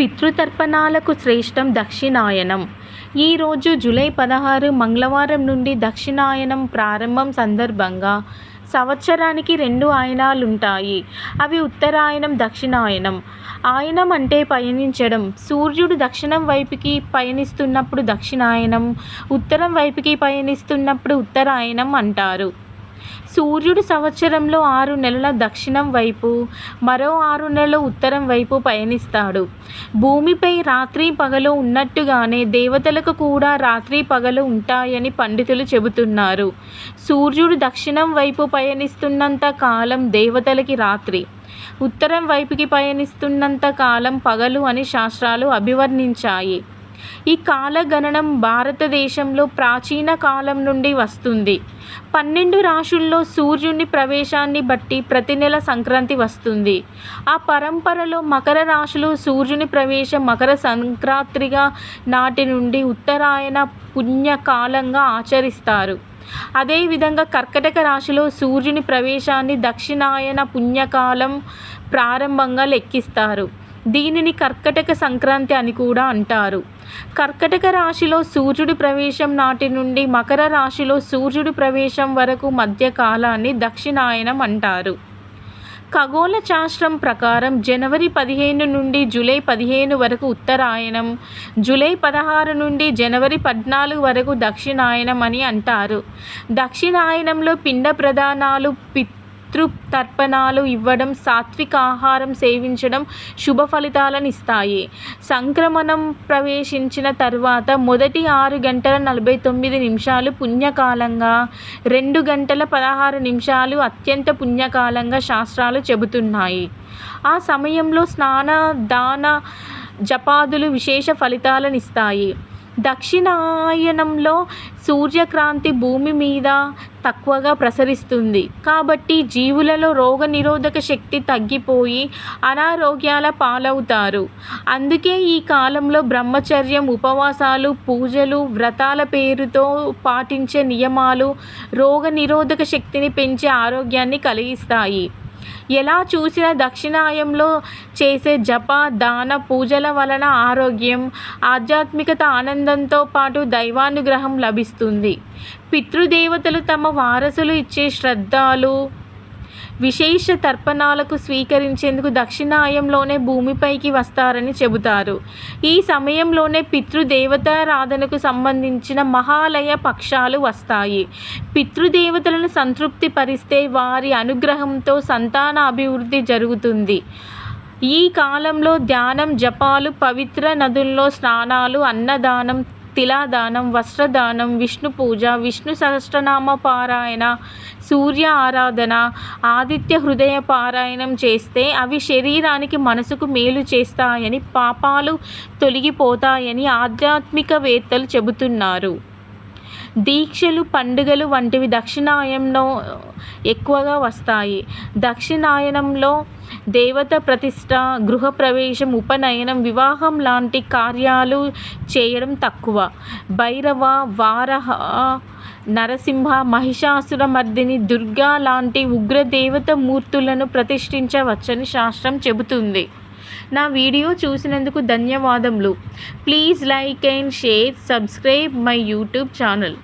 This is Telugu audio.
పితృతర్పణాలకు శ్రేష్టం దక్షిణాయనం. ఈరోజు జూలై పదహారు మంగళవారం నుండి దక్షిణాయనం ప్రారంభం సందర్భంగా సంవత్సరానికి రెండు ఆయనాలుంటాయి. అవి ఉత్తరాయణం దక్షిణాయనం. ఆయనం అంటే పయనించడం. సూర్యుడు దక్షిణం వైపుకి పయనిస్తున్నప్పుడు దక్షిణాయనం ఉత్తరం వైపుకి పయనిస్తున్నప్పుడు ఉత్తరాయణం అంటారు. సూర్యుడు సంవత్సరంలో ఆరు నెలల దక్షిణం వైపు మరో ఆరు నెలలు ఉత్తరం వైపు పయనిస్తాడు. భూమిపై రాత్రి పగలు ఉన్నట్టుగానే దేవతలకు కూడా రాత్రి పగలు ఉంటాయని పండితులు చెబుతున్నారు. సూర్యుడు దక్షిణం వైపు పయనిస్తున్నంత కాలం దేవతలకి రాత్రి. ఉత్తరం వైపుకి పయనిస్తున్నంత కాలం పగలు అని శాస్త్రాలు అభివర్ణించాయి. ఈ కాలగణనం భారతదేశంలో ప్రాచీన కాలం నుండి వస్తుంది. పన్నెండు రాశుల్లో సూర్యుని ప్రవేశాన్ని బట్టి ప్రతి నెల సంక్రాంతి వస్తుంది. ఆ పరంపరలో మకర రాశులు సూర్యుని ప్రవేశం మకర సంక్రాంతిగా నాటి నుండి ఉత్తరాయణ పుణ్యకాలంగా ఆచరిస్తారు. అదేవిధంగా కర్కటక రాశిలో సూర్యుని ప్రవేశాన్ని దక్షిణాయన పుణ్యకాలం ప్రారంభంగా లెక్కిస్తారు. దీనిని కర్కటక సంక్రాంతి అని కూడా అంటారు. కర్కటక రాశిలో సూర్యుడి ప్రవేశం నాటి నుండి మకర రాశిలో సూర్యుడి ప్రవేశం వరకు మధ్య కాలాన్ని దక్షిణాయనం అంటారు. ఖగోళ శాస్త్రం ప్రకారం జనవరి పదిహేను నుండి జూలై పదిహేను వరకు ఉత్తరాయణం జూలై పదహారు నుండి జనవరి పద్నాలుగు వరకు దక్షిణాయనం అని అంటారు. దక్షిణాయనంలో పిండ ప్రధానాలు పిత్ పితృతర్పణాలు ఇవ్వడం సాత్విక ఆహారం సేవించడం శుభ ఫలితాలను ఇస్తాయి సంక్రమణం ప్రవేశించిన తర్వాత మొదటి ఆరు గంటల నలభై తొమ్మిది నిమిషాలు పుణ్యకాలంగా రెండు గంటల పదహారు నిమిషాలు అత్యంత పుణ్యకాలంగా శాస్త్రాలు చెబుతున్నాయి. ఆ సమయంలో స్నాన దాన జపాదులు విశేష ఫలితాలను ఇస్తాయి దక్షిణాయనంలో సూర్యక్రాంతి భూమి మీద తక్కువగా ప్రసరిస్తుంది. కాబట్టి జీవులలో రోగనిరోధక శక్తి తగ్గిపోయి అనారోగ్యాల పాలవుతారు. అందుకే ఈ కాలంలో బ్రహ్మచర్యం ఉపవాసాలు పూజలు వ్రతాల పేరుతో పాటించే నియమాలు రోగనిరోధక శక్తిని పెంచే ఆరోగ్యాన్ని కలిగిస్తాయి. ఎలా చూసిన దక్షిణాయంలో చేసే జప దాన పూజల వలన ఆరోగ్యం ఆధ్యాత్మికత ఆనందంతో పాటు దైవానుగ్రహం లభిస్తుంది. పితృదేవతలు తమ వారసులు ఇచ్చే శ్రద్ధలు విశేష తర్పణాలకు స్వీకరించేందుకు దక్షిణాయంలోనే భూమిపైకి వస్తారని చెబుతారు. ఈ సమయంలోనే పితృదేవతారాధనకు సంబంధించిన మహాలయ పక్షాలు వస్తాయి. పితృదేవతలను సంతృప్తి పరిస్తే వారి అనుగ్రహంతో సంతాన అభివృద్ధి జరుగుతుంది. ఈ కాలంలో ధ్యానం జపాలు పవిత్ర నదుల్లో స్నానాలు అన్నదానం తిలాదానం వస్త్రదానం విష్ణు పూజ విష్ణు సహస్రనామ పారాయణ సూర్య ఆరాధన ఆదిత్య హృదయ పారాయణం చేస్తే అవి శరీరానికి మనసుకు మేలు చేస్తాయని పాపాలు తొలగిపోతాయని ఆధ్యాత్మికవేత్తలు చెబుతున్నారు. దీక్షలు పండుగలు వంటివి దక్షిణాయనంలో ఎక్కువగా వస్తాయి. దక్షిణాయనంలో దేవత ప్రతిష్ట గృహప్రవేశం ఉపనయనం వివాహం లాంటి కార్యాలు చేయడం తక్కువ. భైరవ వారహ నరసింహ మహిషాసుర మర్దిని దుర్గా లాంటి ఉగ్రదేవత మూర్తులను ప్రతిష్ఠించవచ్చని శాస్త్రం చెబుతుంది. నా వీడియో చూసినందుకు ధన్యవాదములు. Please like and share subscribe my YouTube channel.